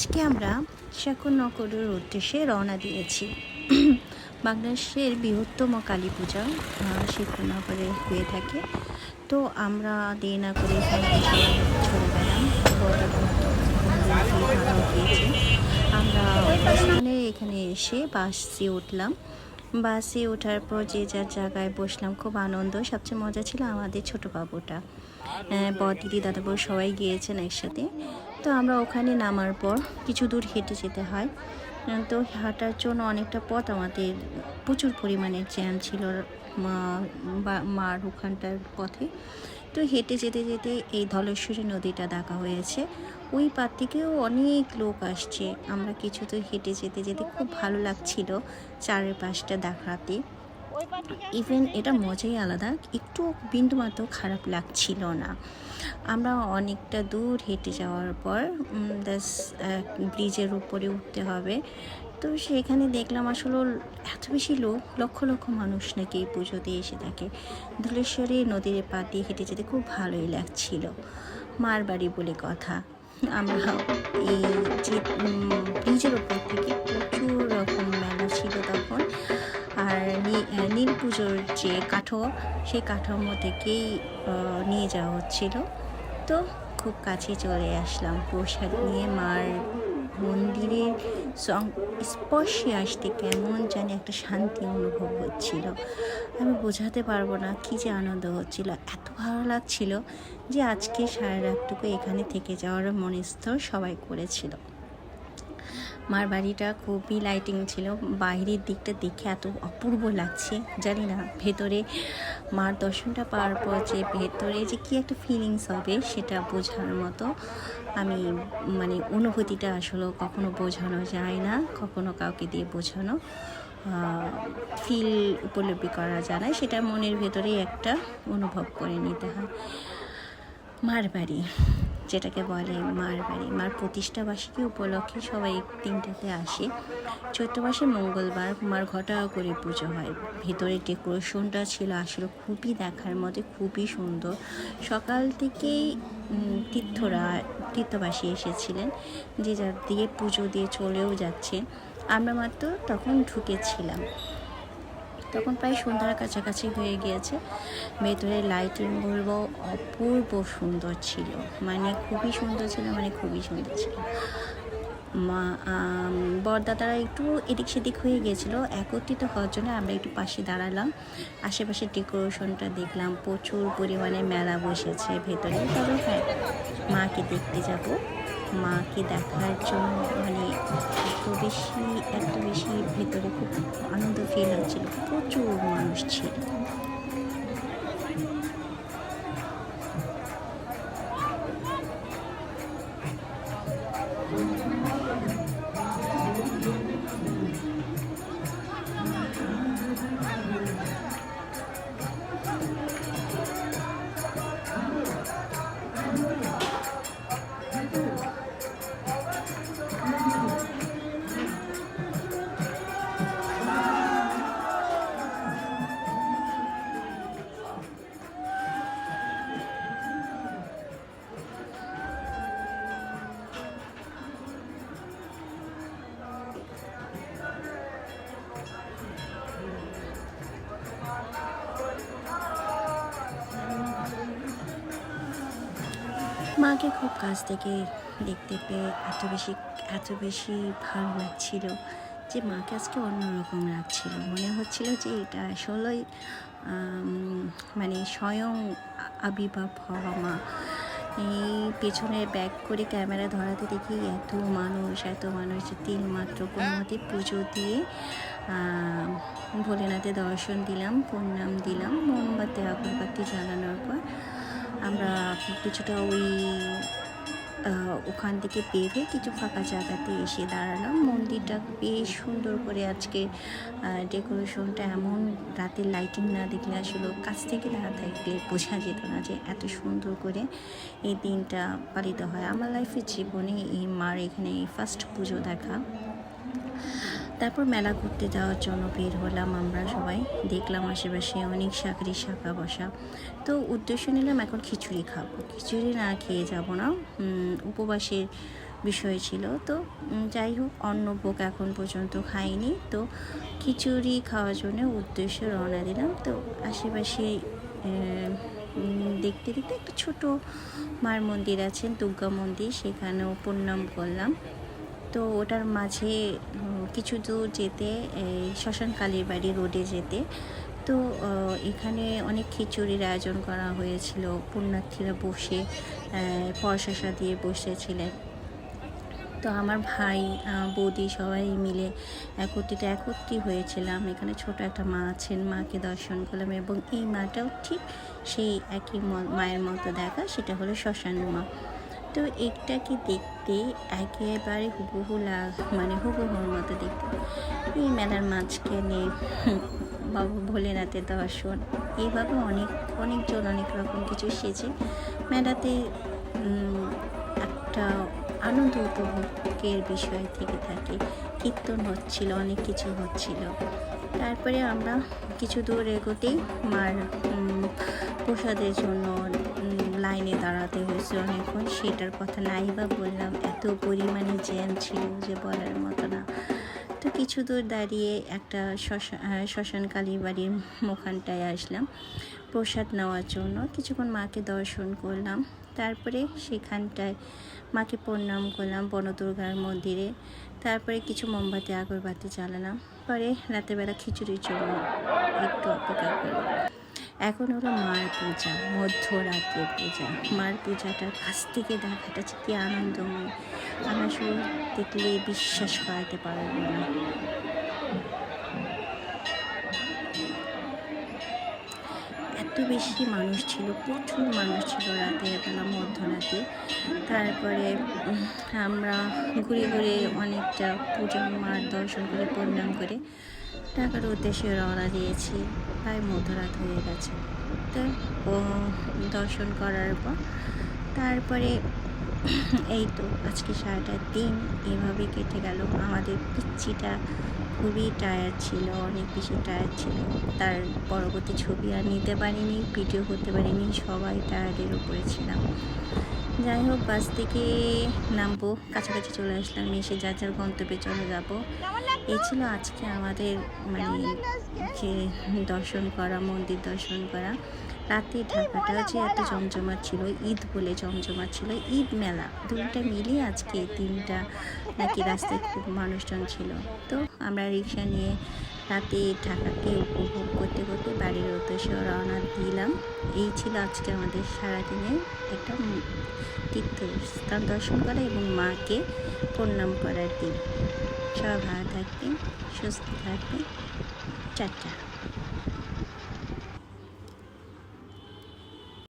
আজকে আমরা শাকুরনগরের উদ্দেশ্যে রওনা দিয়েছি। বাংলাদেশের বৃহত্তম কালী পূজা শেখরনগরে হয়ে থাকে। তো আমরা দেরি না করে গেলাম। আমরা স্থানে এখানে এসে বাসে উঠলাম। বাসে ওঠার পর যে যার জায়গায় বসলাম, খুব আনন্দ। সবচেয়ে মজা ছিল আমাদের ছোট বাবুটা। বর, দিদি দাদা বউ সবাই গিয়েছেন একসাথে। তো আমরা ওখানে নামার পর কিছু দূর হেঁটে যেতে হয়। তো হাঁটার জন্য অনেকটা পথ আমাদের প্রচুর পরিমাণে জ্যাম ছিল মার ওখানটার পথে। তো হেঁটে যেতে যেতে এই ধলেশ্বরী নদীটা দেখা হয়েছে। ওই পার থেকেও অনেক লোক আসছে। আমরা কিছু তো হেঁটে যেতে যেতে খুব ভালো লাগছিল চারপাশটা দেখাতে। ইভেন এটা মজাই আলাদা, একটু বিন্দুমাত্র খারাপ লাগছিল না। আমরা অনেকটা দূর হেঁটে যাওয়ার পর দাস ব্রিজের উপরে উঠতে হবে। তো সেখানে দেখলাম আসলে এত বেশি লোক, লক্ষ লক্ষ মানুষ নাকি এই পুজোতে এসে থাকে। ধলেশ্বরী নদীর পা দিয়ে হেঁটে যেতে খুব ভালোই লাগছিল। মার বাড়ি বলে কথা। আমরা এই যে নী- আহ, নীল পুজোর যে কাঠো সেই কাঠামো থেকেই নিয়ে যাওয়া হচ্ছিল। তো খুব কাছে চলে আসলাম। প্রসাদ নিয়ে মার মন্দিরের সং- স্পর্শে আসতে কেমন জানি একটা শান্তি অনুভব হচ্ছিল। আমি বোঝাতে পারব না কী যে আনন্দ হচ্ছিল। এত ভালো লাগছিল যে আজকে সারা রাতটুকু এখানে থেকে যাওয়ার মনস্থ সবাই করেছিল। মার বাড়িটা খুবই লাইটিং ছিল। বাইরের দিকটা দেখে এত অপূর্ব লাগছে, জানি না। ভেতরে মার দর্শনটা পাওয়ার পর যে ভেতরে যে কী একটা ফিলিংস হবে সেটা বোঝার মতো আমি মানে অনুভূতিটা আসলে কখনো বোঝানো যায় না, কখনো কাউকে দিয়ে বোঝানো। ফিল উপলব্ধি করা যায় না, সেটা মনের ভেতরেই একটা অনুভব করে নিতে হয়। মার বাড়ি। যেটাকে বলে মার বাড়ি। মার প্রতিষ্ঠা বার্ষিকী উপলক্ষে সবাই এই দিনটাতে আসে। চৈত্র মাসে মঙ্গলবার মার ঘটা করে পুজো হয়। ভেতরে ডেকোরেশনটা ছিল আসলে খুবই দেখার মধ্যে খুবই সুন্দর। সকাল থেকেই তীর্থরা, তীর্থবাসী এসেছিলেন, যে যার দিয়ে পুজো দিয়ে চলেও যাচ্ছে। আমরা মাত্র তখন ঢুকেছিলাম। তখন প্রায় সন্ধ্যার কাছাকাছি হয়ে গিয়েছে। ভেতরের লাইটিং বলব, অপূর্ব সুন্দর ছিল। মানে খুবই সুন্দর ছিল মানে খুবই সুন্দর ছিল। মা বরদাদারা একটু এদিক সেদিক হয়ে গিয়েছিল। একত্রিত হওয়ার জন্য আমরা একটু পাশে দাঁড়ালাম। আশেপাশে ডেকোরেশনটা দেখলাম। প্রচুর পরিমাণে মেলা বসেছে ভেতরে। তবে হ্যাঁ মাকে দেখতে যাব। মাকে দেখার জন্য মানে এত বেশি এত বেশি ভেতরে খুব আনন্দ ফিল হচ্ছিল। প্রচুর মানুষ ছিল। মাকে খুব কাছ থেকে দেখতে পেয়ে এত বেশি এত বেশি ভালো লাগছিল যে মাকে আজকে অন্যরকম লাগছিল। মনে হচ্ছিল যে এটা আসলেই মানে স্বয়ং আবির্ভাব হওয়া মা। এই পেছনে ব্যাক করে ক্যামেরা ধরাতে দেখি এত মানুষ এত মানুষ তিন মাত্র কোনো মতে পুজো দিয়ে আহ, ভোলেনাথের দর্শন দিলাম প্রণাম দিলাম মোমবাতি আগরবাতি জ্বালানোর পর আমরা কিছুটা ওই ওখান থেকে বেরিয়ে কিছু ফাঁকা জায়গাতে এসে দাঁড়ালাম। মন্দিরটা বেশ সুন্দর করে আজকে ডেকোরেশনটা এমন রাতের লাইটিং না দেখলে আসলে কাছ থেকে দাঁড়া থাকলে বোঝা যেত না যে এত সুন্দর করে এই দিনটা পালিত হয়। আমার লাইফের জীবনে এই মার এখানে ফার্স্ট পুজো দেখা। তারপর মেলা ঘুরতে যাওয়ার জন্য বের হলাম আমরা সবাই। দেখলাম আশেপাশে অনেক চাকরি শাখা বসা। তো উদ্দেশ্য নিলাম এখন খিচুড়ি খাব। খিচুড়ি না খেয়ে যাব না। উপবাসের বিষয় ছিল। তো যাই হোক অন্য ভোগ এখন পর্যন্ত খাইনি। তো খিচুড়ি খাওয়ার জন্য উদ্দেশ্য রওনা দিলাম। তো আশেপাশে দেখতে দেখতে একটা ছোট মার মন্দির আছে, দুর্গা মন্দির। সেখানেও প্রণাম করলাম। তো ওটার মাঝে কিছু দূর যেতে এই শ্মশান কালীর বাড়ি রোডে যেতে। তো এখানে অনেক খিচুড়ির আয়োজন করা হয়েছিল, পুণ্যার্থীরা বসে পরশাসা দিয়ে বসেছিলেন। তো আমার ভাই বৌদি সবাই মিলে একত্রিত একত্রি হয়েছিলাম। এখানে ছোট একটা মা আছেন, মাকে দর্শন করলাম এবং এই মাটাও ঠিক সেই একই মায়ের মতো দেখা, সেটা হলো শ্মশান মা। তো এইটাকে দেখতে একেবারে হুবহু লাগ মানে হুবহুর মতো দেখতে। এই মেলার মাঝখানে বাবু ভোলেনাথের দর্শন এইভাবে অনেক, অনেকজন অনেক রকম কিছু সেজে মেলাতে একটা আনন্দ উপভোগের বিষয় থেকে থাকে। কীর্তন হচ্ছিল, অনেক কিছু হচ্ছিল। তারপরে আমরা কিছু দূর এগোতেই মার প্রসাদের জন্য লাইনে দাঁড়াতে হয়েছে অনেকক্ষণ। সেটার কথা নাই বা বললাম, এত পরিমাণে জ্যাম ছিল যে বলার মতো না। তো কিছু দূর দাঁড়িয়ে একটা শ্মশান কালী বাড়ির মুখানটায় আসলাম, প্রসাদ নেওয়ার জন্য। কিছুক্ষণ মাকে দর্শন করলাম, তারপরে সেখানটায় মাকে প্রণাম করলাম বনদুর্গার মন্দিরে। তারপরে কিছু মোমবাতি, আগরবাতি জ্বালালাম। পরে রাতেরবেলা খিচুড়ির জন্য একটু অপেক্ষা করলাম। এখন হলো মার পূজা মধ্যরাত্রে পূজা। মার পূজাটার কাছ থেকে দেখাটা যে কী আনন্দময় আমরা শুধু দেখলে বিশ্বাস করাতে পারব না। এত বেশি মানুষ ছিল, প্রচুর মানুষ ছিল রাতের বেলা মধ্যরাতে। তারপরে আমরা ঘুরে ঘুরে অনেকটা পূজা, মার দর্শন করে, প্রণাম করে টাকার উদ্দেশ্যে রওনা দিয়েছি। প্রায় মধ্যরাত হয়ে গেছে। তো ও দর্শন করার পর তারপরে এই তো আজকে সারাটা দিন এভাবে কেটে গেল। আমাদের পিচ্ছিটা খুবই টায়ার ছিল, অনেক বেশি টায়ার ছিল। তার পরবর্তী ছবি আর নিতে পারিনি ভিডিও করতে পারিনি, সবাই টায়ার্ডের উপরে ছিলাম। যাই হোক, বাস থেকে নামবো, কাছাকাছি চলে আসলাম, এসে যার যার গন্তব্যে চলে যাব। এই ছিল আজকে আমাদের মানে যে দর্শন করা, মন্দির দর্শন করা। রাতে ঢাকাটা যে এত জমজমাট ছিল, ঈদ বলে জমজমাট ছিল, ঈদ মেলা দুটা মিলিয়ে আজকে তিনটা নাকি রাস্তায় খুব মানুষজন ছিল। তো আমরা রিক্সা নিয়ে রাতে ঢাকাকে উপভোগ করতে করতে বাড়ির উদ্দেশ্যে রওনা দিলাম। এই ছিল আজকে আমাদের সারাদিনের একটা তীর্থস্থান দর্শন করা এবং মাকে প্রণাম করার দিন। সব ভালো থাকবেন, সুস্থ থাকবেন। চারটা